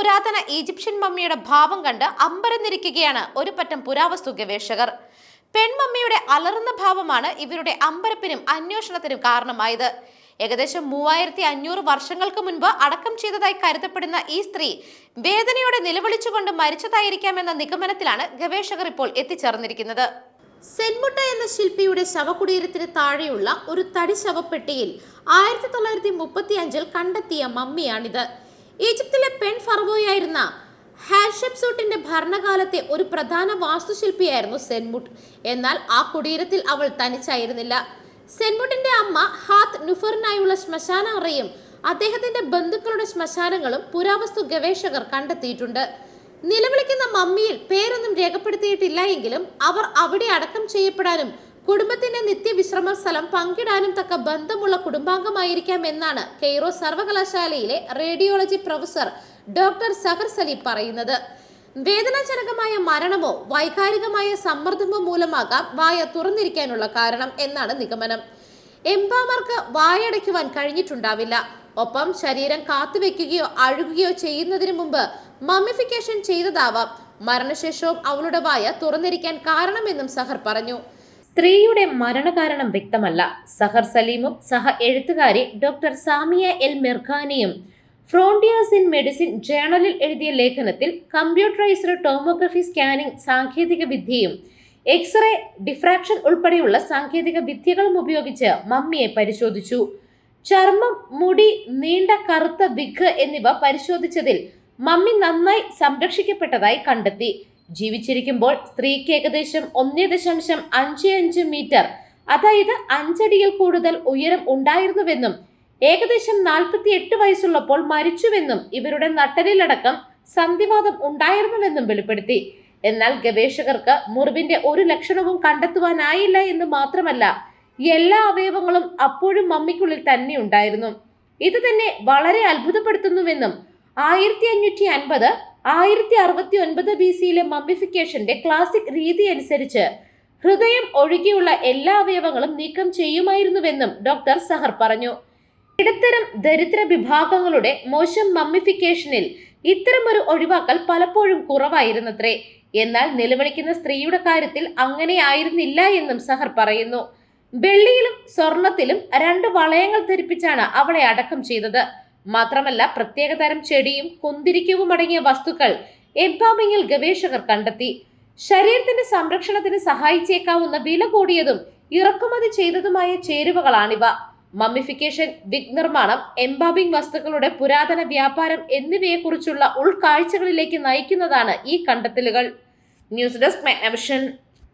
പുരാതന ഈജിപ്ഷ്യൻ മമ്മിയുടെ ഭാവം കണ്ട് അമ്പരന്നിരിക്കുകയാണ് ഒരു പറ്റം പുരാവസ്തു ഗവേഷകർ. പെൺമമ്മിയുടെ അലറുന്ന ഭാവമാണ് ഇവരുടെ അമ്പരപ്പിനും അന്വേഷണത്തിനും കാരണമായത്. ഏകദേശം മൂവായിരത്തി അഞ്ഞൂറ് വർഷങ്ങൾക്ക് മുൻപ് അടക്കം ചെയ്തതായി കരുതപ്പെടുന്ന ഈ സ്ത്രീ വേദനയോടെ നിലവിളിച്ചുകൊണ്ട് മരിച്ചതായിരിക്കാമെന്ന നിഗമനത്തിലാണ് ഗവേഷകർ ഇപ്പോൾ എത്തിച്ചേർന്നിരിക്കുന്നത്. സെൻമുട്ട എന്ന ശില്പിയുടെ ശവകുടീരത്തിന് താഴെയുള്ള ഒരു തടി ശവപ്പെട്ടിയിൽ ആയിരത്തി തൊള്ളായിരത്തി മുപ്പത്തി അഞ്ചിൽ കണ്ടെത്തിയ മമ്മിയാണിത്. ഈജിപ്തിലെ പെൺ ഫറവോയായിരുന്ന ഹാഷപ്സൂട്ടിന്റെ ഭരണകാലത്തെ ഒരു പ്രധാന വാസ്തുശില്പിയായിരുന്നു സെൻമുട്ട്. എന്നാൽ ആ കുടീരത്തിൽ അവൾ തനിച്ചായിരുന്നില്ല. സെൻമുട്ടിന്റെ അമ്മ ഹാത്ത് നുഫറിനായുള്ള ശ്മശാന അറയും അദ്ദേഹത്തിന്റെ ബന്ധുക്കളുടെ ശ്മശാനങ്ങളും പുരാവസ്തു ഗവേഷകർ കണ്ടെത്തിയിട്ടുണ്ട്. നിലവിളിക്കുന്ന മമ്മിയിൽ പേരൊന്നും രേഖപ്പെടുത്തിയിട്ടില്ല എങ്കിലും അവർ അവിടെ അടക്കം ചെയ്യപ്പെടാനും കുടുംബത്തിന്റെ നിത്യവിശ്രമ സ്ഥലം പങ്കിടാനും തക്ക ബന്ധമുള്ള കുടുംബാംഗമായിരിക്കാം എന്നാണ് കെയ്റോ സർവകലാശാലയിലെ radiology professor doctor Sahar Sali പറയുന്നത്. വേദനാജനകമായ മരണമോ വൈകാരികമായ സമ്മർദ്ദമോ മൂലമാകാം വായ തുറന്നിരിക്കാനുള്ള കാരണം എന്നാണ് നിഗമനം. എംബാമർക്ക് വായടയ്ക്കുവാൻ കഴിഞ്ഞിട്ടുണ്ടാവില്ല. ഒപ്പം ശരീരം കാത്തുവെക്കുകയോ അഴുകുകയോ ചെയ്യുന്നതിന് മുമ്പ് മമ്മിഫിക്കേഷൻ ചെയ്തതാവാം. മരണശേഷവും അവളുടെ വായ തുറന്നിരിക്കാൻ കാരണമെന്നും സഹർ പറഞ്ഞു. സ്ത്രീയുടെ മരണകാരണം വ്യക്തമല്ല. സഹർ സലീമും സഹ എഴുത്തുകാരി ഡോക്ടർ സാമിയ എൽ മിർഖാനിയും ഫ്രോണ്ടിയേഴ്സ് ഇൻ മെഡിസിൻ ജേണലിൽ എഴുതിയ ലേഖനത്തിൽ കമ്പ്യൂട്ടറൈസ്ഡ് ടോമോഗ്രഫി സ്കാനിംഗ് സാങ്കേതിക വിദ്യയും എക്സ്റേ ഡിഫ്രാക്ഷൻ ഉൾപ്പെടെയുള്ള സാങ്കേതിക വിദ്യകളും ഉപയോഗിച്ച് മമ്മിയെ പരിശോധിച്ചു. ചർമ്മം മുടി നീണ്ട കറുത്ത വിഗ് എന്നിവ പരിശോധിച്ചതിൽ മമ്മി നന്നായി സംരക്ഷിക്കപ്പെട്ടതായി കണ്ടെത്തി. ജീവിച്ചിരിക്കുമ്പോൾ സ്ത്രീക്ക് ഏകദേശം ഒന്നേ ദശാംശം അഞ്ച് അഞ്ച് മീറ്റർ. അതായത് അഞ്ചടിയിൽ കൂടുതൽ ഉയരം ഉണ്ടായിരുന്നുവെന്നും ഏകദേശം നാൽപ്പത്തി എട്ട് വയസ്സുള്ളപ്പോൾ മരിച്ചുവെന്നും ഇവരുടെ നട്ടലിലടക്കം സന്ധിവാദം ഉണ്ടായിരുന്നുവെന്നും വെളിപ്പെടുത്തി. എന്നാൽ ഗവേഷകർക്ക് മുറിവിന്റെ ഒരു ലക്ഷണവും കണ്ടെത്തുവാനായില്ല എന്ന് മാത്രമല്ല എല്ലാ അവയവങ്ങളും അപ്പോഴും മമ്മിക്കുള്ളിൽ തന്നെ ഉണ്ടായിരുന്നു. ഇത് തന്നെ വളരെ അത്ഭുതപ്പെടുത്തുന്നുവെന്നും ആയിരത്തി അഞ്ഞൂറ്റി അൻപത് ആയിരത്തി അറുപത്തി ഒൻപത് ബി സിയിലെ മമ്മിഫിക്കേഷന്റെ ക്ലാസിക് രീതി അനുസരിച്ച് ഹൃദയം ഒഴികെയുള്ള എല്ലാ അവയവങ്ങളും നീക്കം ചെയ്യുമായിരുന്നുവെന്നും ഡോക്ടർ സഹർ പറഞ്ഞു. ഇടത്തരം ദരിദ്ര വിഭാഗങ്ങളുടെ മോശം മമ്മിഫിക്കേഷനിൽ ഇത്തരമൊരു ഒഴിവാക്കൽ പലപ്പോഴും കുറവായിരുന്നത്രേ. എന്നാൽ നിലവിളിക്കുന്ന സ്ത്രീയുടെ കാര്യത്തിൽ അങ്ങനെ ആയിരുന്നില്ല എന്നും സഹർ പറയുന്നു. വെള്ളിയിലും സ്വർണത്തിലും രണ്ട് വളയങ്ങൾ ധരിപ്പിച്ചാണ് അവളെ അടക്കം ചെയ്തത്. മാത്രമല്ല പ്രത്യേകതരം ചെടിയും കുന്തിരിക്കവും അടങ്ങിയ വസ്തുക്കൾ എംപാമിങ്ങിൽ ഗവേഷകർ കണ്ടെത്തി. ശരീരത്തിന്റെ സംരക്ഷണത്തിന് സഹായിച്ചേക്കാവുന്ന വില കൂടിയതും ഇറക്കുമതി ചെയ്തതുമായ ചേരുവകളാണിവ. മമ്മിഫിക്കേഷൻ വിഗ് നിർമ്മാണം എംബാബിംഗ് വസ്തുക്കളുടെ പുരാതന വ്യാപാരം എന്നിവയെക്കുറിച്ചുള്ള ഉൾക്കാഴ്ചകളിലേക്ക് നയിക്കുന്നതാണ് ഈ കണ്ടെത്തലുകൾ. News desk Magnavision.